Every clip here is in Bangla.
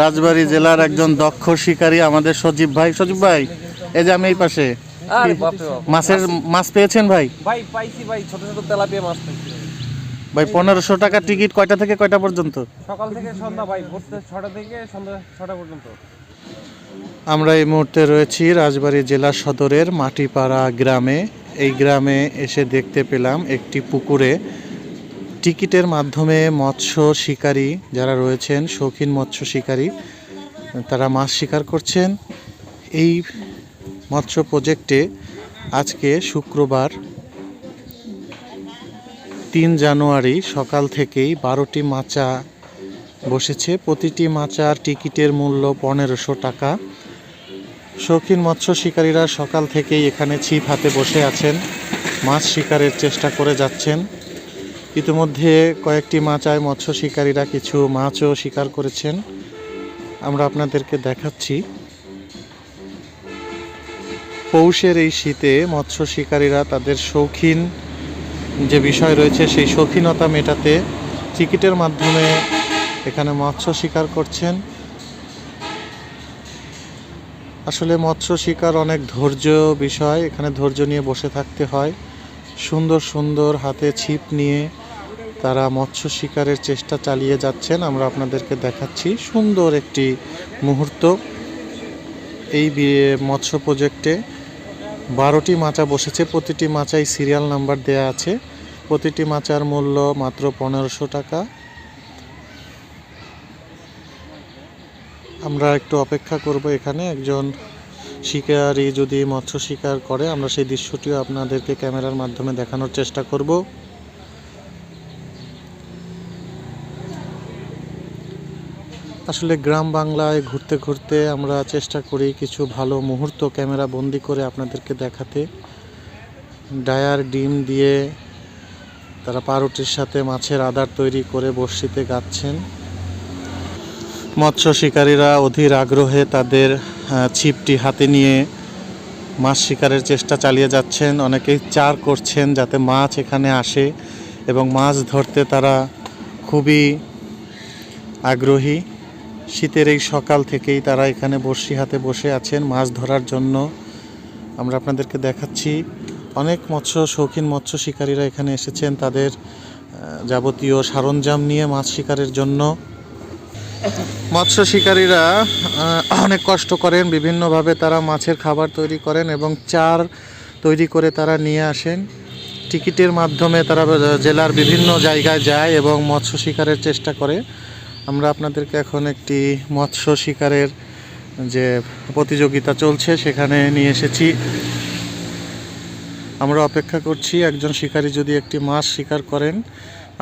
রাজবাড়ী জেলার একজন দক্ষ শিকারী আমাদের সজীব ভাই। সজীব ভাই এই যে আমি এই পাশে। মাছের মাছ পেয়েছেন ভাই? ভাই পাইছি ভাই ছোট ছোট তেলাপিয়া মাছ পাইছি ভাই। পনেরোশো টাকা টিকিট কয়টা থেকে কয়টা পর্যন্ত? সকাল থেকে সন্ধ্যা ভাই ভোর ছটা থেকে সন্ধ্যা ছটা পর্যন্ত। আমরা এই মুহূর্তে রয়েছি রাজবাড়ী জেলা সদরের মাটিপাড়া গ্রামে। এই গ্রামে এসে দেখতে পেলাম একটি পুকুরে টিকিটের মাধ্যমে মৎস্য শিকারী যারা রয়েছেন, শৌখিন মৎস্য শিকারী, তারা মাছ শিকার করছেন। এই মৎস্য প্রজেক্টে আজকে শুক্রবার তিন জানুয়ারি সকাল থেকেই বারোটি মাচা বসেছে। প্রতিটি মাচার টিকিটের মূল্য পনেরোশো টাকা। শৌখিন মৎস্য শিকারীরা সকাল থেকেই এখানে ছিপ হাতে বসে আছেন, মাছ শিকারের চেষ্টা করে যাচ্ছেন। ইতিমধ্যে কয়েকটি মাচায় মৎস্য শিকারীরা কিছু মাছও শিকার করেছেন। আমরা আপনাদেরকে দেখাচ্ছি। পৌষের এই শীতে মৎস্য শিকারীরা তাদের শৌখিন যে বিষয় রয়েছে, সেই শৌখিনতা মেটাতে টিকিটের মাধ্যমে এখানে মৎস্য শিকার করছেন। আসলে মৎস্য শিকার অনেক ধৈর্য বিষয়, এখানে ধৈর্য নিয়ে বসে থাকতে হয়। সুন্দর সুন্দর হাতে ছিপ নিয়ে তারা মৎস্য শিকারের চেষ্টা চালিয়ে যাচ্ছেন। আমরা আপনাদেরকে দেখাচ্ছি সুন্দর একটি মুহূর্ত। এই মৎস্য প্রজেক্টে বারোটি মাচা বসেছে। প্রতিটি মাচায় সিরিয়াল নাম্বার দেয়া আছে। প্রতিটি মাচার মূল্য মাত্র পনেরোশো টাকা। আমরা একটু অপেক্ষা করব এখানে। একজন শিকারী যদি মৎস্য শিকার করে, আমরা সেই দৃশ্যটিও আপনাদেরকে ক্যামেরার মাধ্যমে দেখানোর চেষ্টা করব। আসলে গ্রাম বাংলায় ঘুরতে ঘুরতে আমরা চেষ্টা করি কিছু ভালো মুহূর্ত ক্যামেরা বন্দি করে আপনাদেরকে দেখাতে। ডায়ার, ডিম দিয়ে তারা পাউরুটির সাথে মাছের আদার তৈরি করে বড়শিতে গাচ্ছেন মৎস্য শিকারীরা অধীর আগ্রহে তাদের ছিপটি হাতে নিয়ে মাছ শিকারের চেষ্টা চালিয়ে যাচ্ছেন। অনেকেই চার করছেন যাতে মাছ এখানে আসে এবং মাছ ধরতে তারা খুবই আগ্রহী। শীতের এই সকাল থেকেই তারা এখানে বড়শি হাতে বসে আছেন, মাছ ধরার জন্য। আমরা আপনাদেরকে দেখাচ্ছি, অনেক মৎস্য, শৌখিন মৎস্য শিকারীরা এখানে এসেছেন তাদের যাবতীয় সরঞ্জাম নিয়ে মাছ শিকারের জন্য। মৎস্য শিকারীরা অনেক কষ্ট করেন, বিভিন্নভাবে তারা মাছের খাবার তৈরি করেন এবং চার তৈরি করে তারা নিয়ে আসেন। টিকিটের মাধ্যমে তারা জেলার বিভিন্ন জায়গায় যায় এবং মৎস্য শিকারের চেষ্টা করে। আমরা আপনাদেরকে এখন একটি মৎস্য শিকারের যে প্রতিযোগিতা চলছে সেখানে নিয়ে এসেছি। আমরা অপেক্ষা করছি একজন শিকারী যদি একটি মাছ শিকার করেন,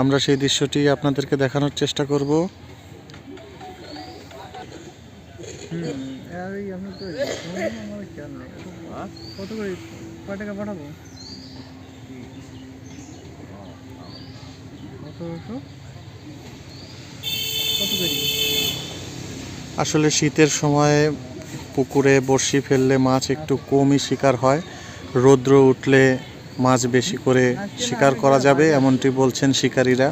আমরা সেই দৃশ্যটি আপনাদেরকে দেখানোর চেষ্টা করব। পাঠাবো কত করে আসলে শীতের সময়ে পুকুরে বড়শি ফেললে মাছ একটু কমই শিকার হয়। রৌদ্র উঠলে মাছ বেশি করে শিকার করা যাবে, এমনটি বলছেন শিকারীরা।